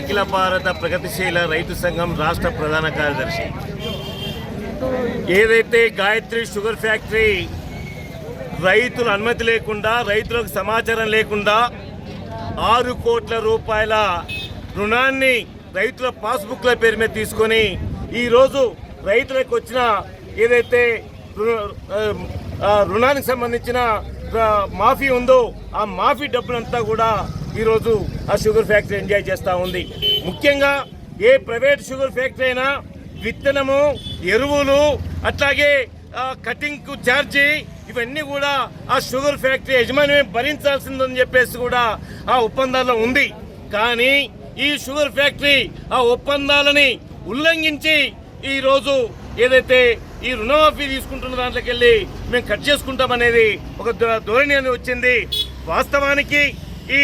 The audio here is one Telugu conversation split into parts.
అఖిల భారత ప్రగతిశీల రైతు సంఘం రాష్ట్ర ప్రధాన కార్యదర్శి. ఏదైతే గాయత్రి షుగర్ ఫ్యాక్టరీ రైతుల అనుమతి లేకుండా రైతులకు సమాచారం లేకుండా ఆరు కోట్ల రూపాయల రుణాన్ని రైతుల పాస్బుక్ల పేరు మీద తీసుకొని ఈరోజు రైతులకు వచ్చిన ఏదైతే రుణానికి సంబంధించిన మాఫీ ఉందో ఆ మాఫీ డబ్బులంతా కూడా ఈరోజు ఆ షుగర్ ఫ్యాక్టరీ ఎంజాయ్ చేస్తూ ఉంది. ముఖ్యంగా ఏ ప్రైవేట్ షుగర్ ఫ్యాక్టరీ అయినా విత్తనము ఎరువులు అట్లాగే కటింగ్కు ఛార్జీ ఇవన్నీ కూడా ఆ షుగర్ ఫ్యాక్టరీ యజమాని భరించాల్సిందని చెప్పేసి కూడా ఆ ఒప్పందాల్లో ఉంది. కానీ ఈ షుగర్ ఫ్యాక్టరీ ఆ ఒప్పందాలని ఉల్లంఘించి ఈరోజు ఏదైతే ఈ రుణమాఫీ తీసుకుంటున్న దాంట్లోకి వెళ్ళి మేము కట్ చేసుకుంటామనేది ఒక ధోరణి అని వచ్చింది. వాస్తవానికి ఈ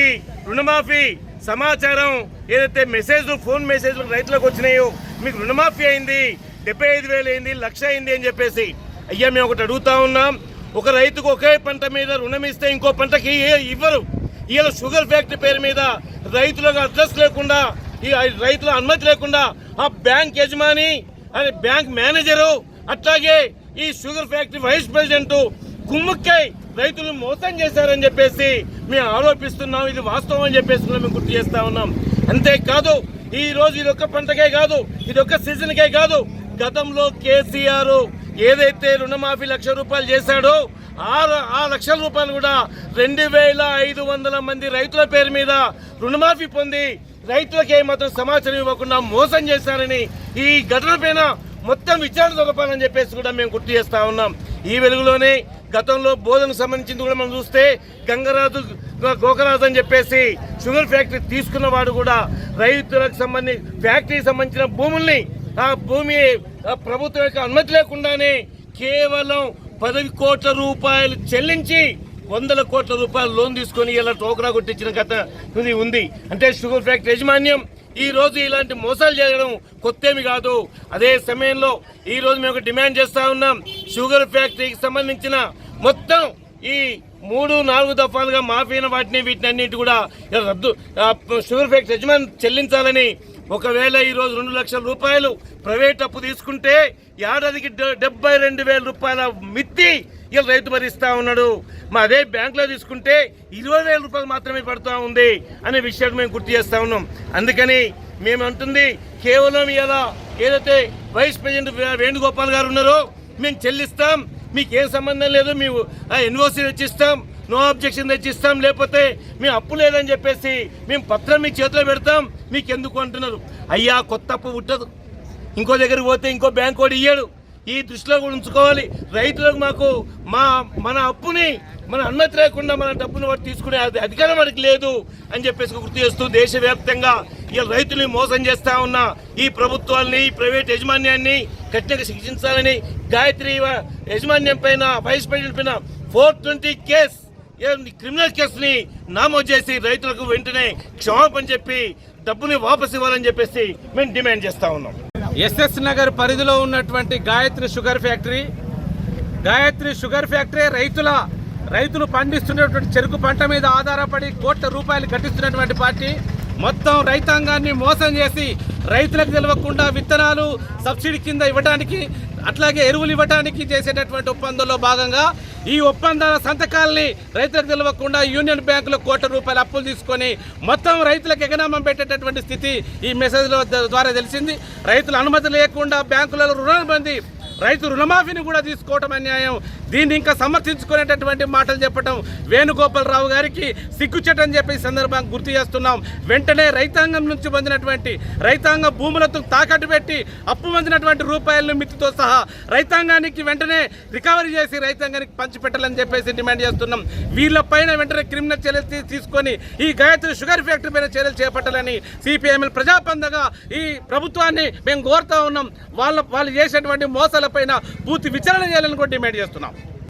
రుణమాఫీ సమాచారం ఏదైతే మెసేజ్లు ఫోన్ మెసేజ్లు రైతులకు వచ్చినాయో మీకు రుణమాఫీ అయింది డెబ్బై ఐదు వేలు అయింది లక్ష అయింది అని చెప్పేసి అయ్యా మేము ఒకటి అడుగుతా ఉన్నాం. ఒక రైతుకు ఒకే పంట మీద రుణం ఇస్తే ఇంకో పంటకి ఇవ్వరు. ఇవాళ షుగర్ ఫ్యాక్టరీ పేరు మీద రైతులకు అడ్రస్ లేకుండా ఈ రైతుల అనుమతి లేకుండా ఆ బ్యాంక్ యజమాని అదే బ్యాంక్ మేనేజరు అట్లాగే ఈ షుగర్ ఫ్యాక్టరీ వైస్ ప్రెసిడెంట్ కుమ్ముక్కై రైతులు మోసం చేశారని చెప్పేసి మేము ఆరోపిస్తున్నాం. ఇది వాస్తవం అని చెప్పేసి మేము గుర్తు చేస్తా ఉన్నాం. అంతేకాదు ఈ రోజు ఇది ఒక్క పంటకే కాదు ఇది ఒక్క సీజన్కే కాదు. గతంలో కేసీఆర్ ఏదైతే రుణమాఫీ లక్ష రూపాయలు చేశాడో ఆ ఆ లక్షల రూపాయలు కూడా రెండు వేల ఐదు వందల మంది రైతుల పేరు మీద రుణమాఫీ పొంది రైతులకు ఏమాత్రం సమాచారం ఇవ్వకుండా మోసం చేశారని ఈ ఘటన పైన మొత్తం విచారణ జరపాలని చెప్పేసి కూడా మేము గుర్తు చేస్తా ఉన్నాం. ఈ వెలుగులోనే గతంలో బోధనకు సంబంధించింది కూడా మనం చూస్తే గంగరాజు గోకరాజు అని చెప్పేసి షుగర్ ఫ్యాక్టరీ తీసుకున్న వాడు కూడా రైతులకు సంబంధించి ఫ్యాక్టరీకి సంబంధించిన భూముల్ని ఆ భూమి ప్రభుత్వం యొక్క అనుమతి లేకుండానే కేవలం పది కోట్ల రూపాయలు చెల్లించి వందల కోట్ల రూపాయలు లోన్ తీసుకొని ఇలా టోకరా కొట్టించిన కథ ఇది ఉంది. అంటే షుగర్ ఫ్యాక్టరీ యాజమాన్యం ఈ రోజు ఇలాంటి మోసాలు చేయడం కొత్తేమి కాదు. అదే సమయంలో ఈ రోజు మేము ఒక డిమాండ్ చేస్తా ఉన్నాం. షుగర్ ఫ్యాక్టరీకి సంబంధించిన మొత్తం ఈ మూడు నాలుగు దఫాలుగా మాఫీ వాటిని వీటిని అన్నింటి కూడా రద్దు షుగర్ ఫ్యాక్టరీ యజమాని చెల్లించాలని ఒకవేళ ఈ రోజు రెండు లక్షల రూపాయలు ప్రైవేట్ అప్పు తీసుకుంటే ఏడాదికి డె- డెబ్బై రెండు వేల రూపాయల మిత్తి లెక్కలు రైతు భరిస్తా ఉన్నాడు? మా అదే బ్యాంకులో తీసుకుంటే ఇరవై వేల రూపాయలు మాత్రమే పడుతూ ఉంది అనే విషయాన్ని మేము గుర్తు చేస్తా ఉన్నాం. అందుకని మేము అంటుంది కేవలం ఇలా ఏదైతే వైస్ ప్రెసిడెంట్ వేణుగోపాల్ గారు ఉన్నారో మేము చెల్లిస్తాం. మీకు ఏం సంబంధం లేదు మేము ఎన్ఓసీ తెచ్చిస్తాం నో అబ్జెక్షన్ తెచ్చిస్తాం లేకపోతే మేము అప్పు లేదని చెప్పేసి మేము పత్రం మీ చేతిలో పెడతాం. మీకు ఎందుకు అంటున్నారు? అయ్యా కొత్త అప్పు పుట్టదు. ఇంకో దగ్గరికి పోతే ఇంకో బ్యాంక్ కూడా ఇయ్యాడు. ఈ దృష్టిలో కూడా ఉంచుకోవాలి. రైతులకు మాకు మా మన అప్పుని మన అనుమతి లేకుండా మన డబ్బును వాడు తీసుకునే అధికారం మనకి లేదు అని చెప్పేసి గుర్తు చేస్తూ దేశవ్యాప్తంగా ఇలా రైతుల్ని మోసం చేస్తా ఉన్న ఈ ప్రభుత్వాల్ని ఈ ప్రైవేట్ యాజమాన్యాన్ని కఠినంగా శిక్షించాలని గాయత్రి యజమాన్యం యాజమాన్యం పైన వైస్ ప్రెసిడెంట్ పైన ఫోర్ ట్వంటీ కేస్ క్రిమినల్ కేసుని నామోదు చేసి రైతులకు వెంటనే క్షమాపణ చెప్పి డబ్బుని వాపసు ఇవ్వాలని చెప్పేసి మేము డిమాండ్ చేస్తా ఉన్నాం. ఎస్ఎస్ నగర్ పరిధిలో ఉన్నటువంటి Gayatri sugar factory. Gayatri sugar factory రైతుల రైతులు పండిస్తున్నటువంటి చెరుకు పంట మీద ఆధారపడి కోట్ల రూపాయలు కట్టిస్తున్నటువంటి పార్టీ మొత్తం రైతాంగాన్ని మోసం చేసి రైతులకు తెలియకుండా విత్తనాలు సబ్సిడీ కింద ఇవ్వడానికి అట్లాగే ఎరువులు ఇవ్వడానికి చేసేటటువంటి ఒప్పందంలో భాగంగా ఈ ఒప్పందాల సంతకాల్ని రైతులకు తెలియకుండా యూనియన్ బ్యాంకులో కోట్ల రూపాయలు అప్పులు తీసుకొని మొత్తం రైతులకు ఎగనామం పెట్టేటటువంటి స్థితి ఈ మెసేజ్ల ద్వారా తెలిసింది. రైతుల అనుమతి లేకుండా బ్యాంకులలో రుణాలు పొంది రైతు రుణమాఫీని కూడా తీసుకోవటం అన్యాయం. దీన్ని ఇంకా సమర్థించుకునేటటువంటి మాటలు చెప్పడం వేణుగోపాలరావు గారికి సిగ్గుచెట్టని చెప్పి సందర్భంగా గుర్తు చేస్తున్నాం. వెంటనే రైతాంగం నుంచి పొందినటువంటి రైతాంగ భూములతో తాకట్టు పెట్టి అప్పు పొందినటువంటి రూపాయలను మిత్తితో సహా రైతాంగానికి వెంటనే రికవరీ చేసి రైతాంగానికి పంచిపెట్టాలని చెప్పేసి డిమాండ్ చేస్తున్నాం. వీళ్ళపైన వెంటనే క్రిమినల్ చర్యలు తీసుకొని ఈ గాయత్రి షుగర్ ఫ్యాక్టరీ పైన చర్యలు చేపట్టాలని సిపిఎంఎల్ ప్రజాపందగా ఈ ప్రభుత్వాన్ని మేము కోరుతా ఉన్నాం. వాళ్ళ వాళ్ళు చేసేటువంటి పైన పూర్తి విచారణ చేయాలని కూడా డిమాండ్ చేస్తున్నాం.